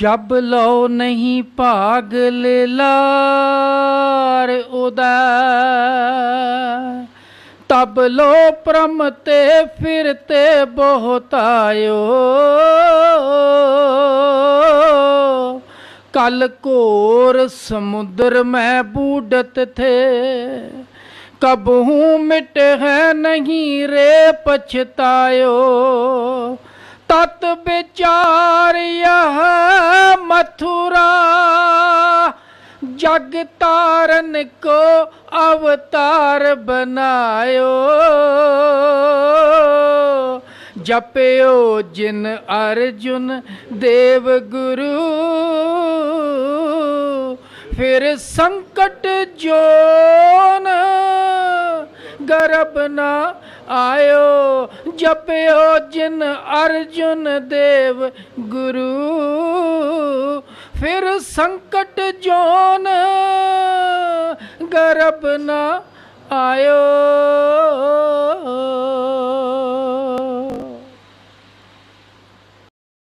ਜਬ ਲਓ ਨਹੀਂ ਭਾਗ ਲੈ ਲਾਰ ਉਹਦਾ ਤਬ ਲੋ ਪ੍ਰਮ ਤੇ ਫਿਰਤੇ ਬਹੁਤਾਇਓ ਕਲ ਕੋਰ ਸਮੁੰਦਰ ਮੈਂ ਬੂਡਤ ਥੇ। ਕਬਹੂ ਮਿਟ ਹੈ ਨਹੀਂ ਰੇ ਪਛਤਾਇਓ। ਤਤ ਵਿਚਾਰ ਯਹ ਜਗ ਤਾਰਨ ਕੋ ਅਵਤਾਰ ਬਨਾਇਓ ਜਪਿਓ ਜਿਨ ਅਰਜੁਨ ਦੇਵ ਗੁਰੂ। ਫਿਰ ਸੰਕਟ ਜੋਨ ਗਰਬ ਨਾ ਆਇਓ। ਜਪਿਓ ਜਿਨ ਅਰਜੁਨ ਦੇਵ ਗੁਰੂ। ਫਿਰ ਸੰਕਟ ਜੋਨ ਗਰਬ ਨਾ ਆਇਓ।